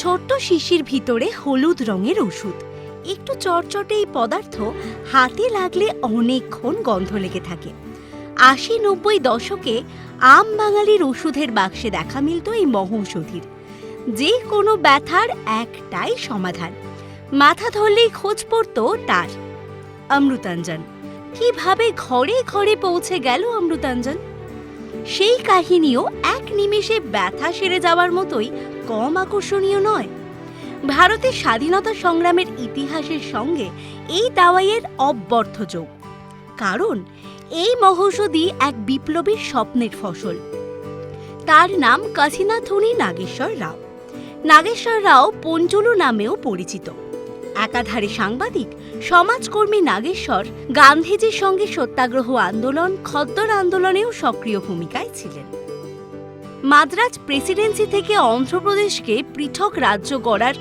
ছোট্ট শিশির ভিতরে হলুদ রঙের ওষুধ। একটু চটচটে এই পদার্থ হাতে লাগলে অনেকক্ষণ গন্ধ লেগে থাকে। আশি নব্বই দশকে আম বাঙালির ওষুধের বাক্সে দেখা মিলত এই মহৌষধির যে কোনো ব্যথার একটাই সমাধান। মাথা ধরলেই খোঁজ পড়তো তার। অমৃতাঞ্জন, কীভাবে ঘরে ঘরে পৌঁছে গেল অমৃতাঞ্জন? সেই কাহিনীও এক নিমেষে ব্যথা সেরে যাওয়ার মতোই কম আকর্ষণীয় নয়। ভারতের স্বাধীনতা সংগ্রামের ইতিহাসের সঙ্গে এই দাওয়াইয়ের অব্যর্থ যোগ। কারণ এই মহৌষধি এক বিপ্লবীর স্বপ্নের ফসল। তার নাম কাশীনাথুনি নাগেশ্বর রাও। নাগেশ্বর রাও পঞ্চলু নামেও পরিচিত। একাধারে সাংবাদিক, সমাজকর্মী নাগেশ্বর গান্ধীজির সঙ্গে সত্যাগ্রহ আন্দোলন, খদ্দর আন্দোলনেও সক্রিয় ভূমিকায় ছিলেন। মাদ্রাজ প্রেসিডেন্সি থেকে অন্ধ্রপ্রদেশকে পৃথক রাজ্য গড়ার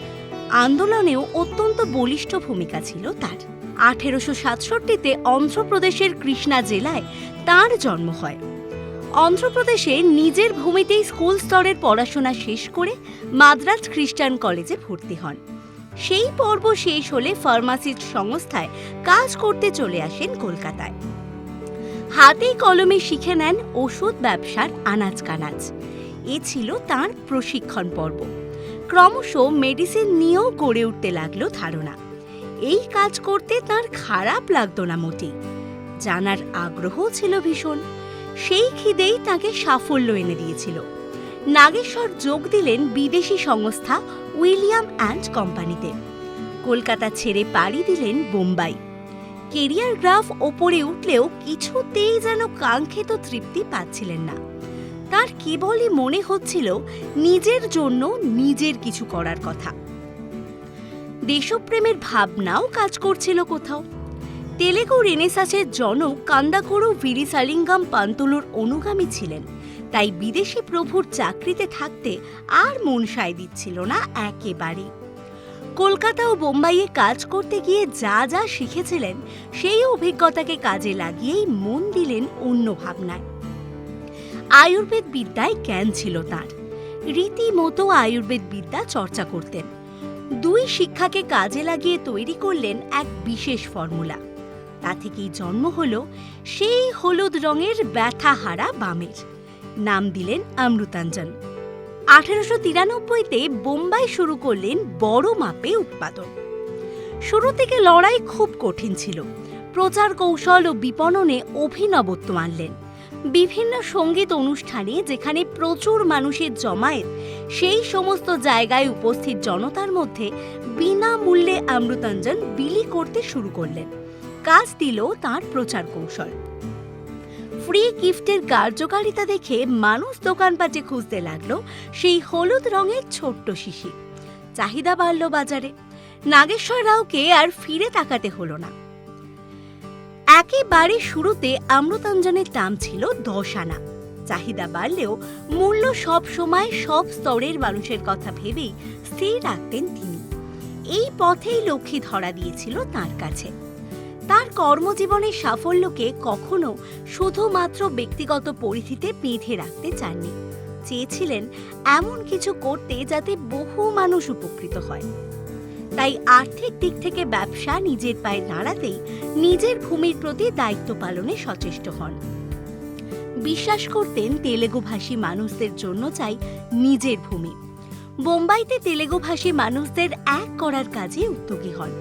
আন্দোলনেও অত্যন্ত বলিষ্ঠ ভূমিকা ছিল তার। আঠেরোশো সাতষট্টিতে অন্ধ্রপ্রদেশের কৃষ্ণা জেলায় তার জন্ম হয়। অন্ধ্রপ্রদেশে নিজের ভূমিতেই স্কুল স্তরের পড়াশোনা শেষ করে মাদ্রাজ খ্রিস্টান কলেজে ভর্তি হন। সেই পর্ব শেষ হলে ফার্মাসিস্ট সংস্থায় কাজ করতে চলে আসেন কলকাতায়। হাতে কলমে শিখে নেন ওষুধ ব্যবসার আনাজ কানাজ এ ছিল তার প্রশিক্ষণ পর্ব। ক্রমশ মেডিসিন নিয়েও গড়ে উঠতে লাগল ধারণা। এই কাজ করতে তার খারাপ লাগতো না মোটেই। জানার আগ্রহ ছিল ভীষণ। সেই খিদেই তাকে সাফল্য এনে দিয়েছিল। নাগেশ্বর যোগ দিলেন বিদেশি সংস্থা উইলিয়াম অ্যান্ড কোম্পানিতে। কলকাতা ছেড়ে পাড়ি দিলেন বোম্বাই। কেরিয়ার গ্রাফ ওপরে উঠলেও কিছুতেই যেন কাঙ্ক্ষিত তৃপ্তি পাচ্ছিলেন না। তার কেবলই মনে হচ্ছিল নিজের জন্য নিজের কিছু করার কথা। দেশপ্রেমের ভাবনাও কাজ করছিল কোথাও। তেলেগু রেনেসাসের জনক কান্দাকুরু ভিরিসালিঙ্গাম পান্তুলুর অনুগামী ছিলেন, তাই বিদেশি প্রভুর চাকরিতে থাকতে আর মন সায় দিচ্ছিল না একেবারে কলকাতা ও বোম্বাইয়ে কাজ করতে গিয়ে যা যা শিখেছিলেন, সেই অভিজ্ঞতাকে কাজে লাগিয়েই মন দিলেন অন্য ভাবনায়। আয়ুর্বেদ বিদ্যায় জ্ঞান ছিল তার। রীতিমতো আয়ুর্বেদ বিদ্যা চর্চা করতেন। দুই শিক্ষাকে কাজে লাগিয়ে তৈরি করলেন এক বিশেষ ফর্মুলা। তা থেকেই জন্ম হল সেই হলুদ রঙের ব্যথাহারা বামের। নাম দিলেন অমৃতাঞ্জন। আঠেরোশো তিরানব্বইতে বোম্বাই শুরু করলেন বড় মাপে উৎপাদন। শুরু থেকে লড়াই খুব কঠিন ছিল। প্রচার কৌশল ও বিপণনে অভিনবত্ব আনলেন। বিভিন্ন সংগীত অনুষ্ঠানে যেখানে প্রচুর মানুষের জমায়েত, সেই সমস্ত জায়গায় উপস্থিত জনতার মধ্যে বিনামূল্যে অমৃতাঞ্জন বিলি করতে শুরু করলেন। কাজ দিল তার প্রচার কৌশল। ফ্রি গিফটের কার্যকারিতা দেখে মানুষ দোকানপাটে খুঁজতে লাগল সেই হলুদ রঙের ছোট্ট শিশি। চাহিদা বাড়ল বাজারে। নাগেশ্বর রাওকে আর ফিরে তাকাতে হলো না। একেবারে শুরুতে অমৃতাঞ্জনের দাম ছিল দশ আনা। চাহিদা বাড়লেও মূল্য সব সময় সব স্তরের মানুষের কথা ভেবেই স্থির রাখতেন তিনি। এই পথেই লক্ষ্মী ধরা দিয়েছিল তার কাছে। তার কর্মজীবনের সাফল্যকে কখনো শুধুমাত্র ব্যক্তিগত পরিধিতে বেঁধে রাখতে চাননি। চেয়েছিলেন এমন কিছু করতে যাতে বহু মানুষ উপকৃত হয়। তাই আর্থিক দিক থেকে ব্যবসা নিজের পায়ে দাঁড়াতেই নিজের ভূমির প্রতি দায়িত্ব পালনে সচেষ্ট হন। বিশ্বাস করতেন তেলেগুভাষী মানুষদের জন্য চাই নিজের ভূমি। বোম্বাইতে তেলেগুভাষী মানুষদের এক করার কাজে উদ্যোগী হন।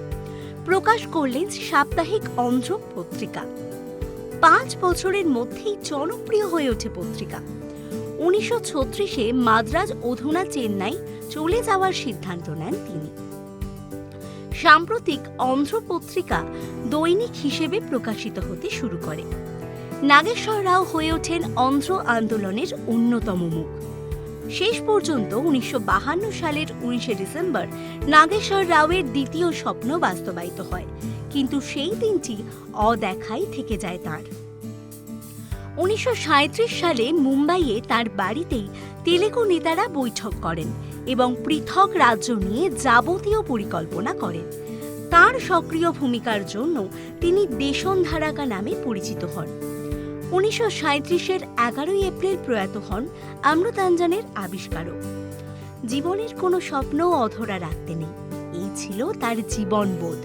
প্রকাশ করলেন সাপ্তাহিক অন্ধ্র পত্রিকা। পাঁচ বছরের মধ্যেই জনপ্রিয় হয়ে ওঠে পত্রিকা। উনিশশো ছত্রিশে মাদ্রাজ অধুনা চেন্নাই চলে যাওয়ার সিদ্ধান্ত নেন তিনি। সাম্প্রতিক অন্ধ্র পত্রিকা দৈনিক হিসেবে প্রকাশিত হতে শুরু করে। নাগেশ্বর রাও হয়ে ওঠেন অন্ধ্র আন্দোলনের অন্যতম মুখ। শেষ পর্যন্ত উনিশশো সালের উনিশে ডিসেম্বর নাগেশ্বর রাওয়ের দ্বিতীয় স্বপ্ন বাস্তবায়িত হয়। কিন্তু সেই দিনটি অদেখাই থেকে যায় তার। উনিশশো সাঁইত্রিশ সালে মুম্বাইয়ে তার বাড়িতেই তেলেগু নেতারা বৈঠক করেন এবং পৃথক রাজ্য নিয়ে যাবতীয় পরিকল্পনা করেন। তার সক্রিয় ভূমিকার জন্য তিনি দেশনধারাকা নামে পরিচিত হন। উনিশশো সাঁত্রিশের এগারোই এপ্রিল প্রয়াত হন অমৃতাঞ্জনের আবিষ্কারক। জীবনের কোনো স্বপ্ন অধরা রাখতে নেই। এই ছিল তার জীবনবোধ।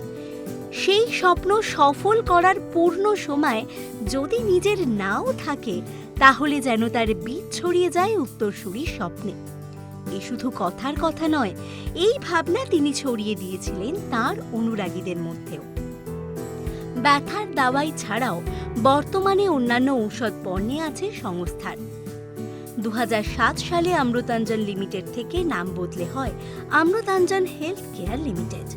সেই স্বপ্ন সফল করার পূর্ণ সময় যদি নিজের নাও থাকে, তাহলে যেন তার বীজ ছড়িয়ে যায় উত্তরসূরির স্বপ্নে। এ শুধু কথার কথা নয়, এই ভাবনা তিনি ছড়িয়ে দিয়েছিলেন তার অনুরাগীদের মধ্যেও। ব্যথার দাওয়াই ছাড়াও বর্তমানে অন্যান্য ঔষধ পণ্যে আছে সংস্থার দু হাজার সাত সালে অমৃতাঞ্জন লিমিটেড থেকে নাম বদলে হয় অমৃতাঞ্জন হেলথ কেয়ার লিমিটেড।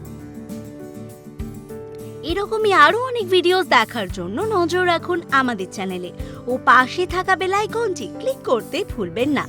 এরকমই আরও অনেক ভিডিওস দেখার জন্য নজর রাখুন আমাদের চ্যানেলে ও পাশে থাকা বেল আইকনটি ক্লিক করতে ভুলবেন না।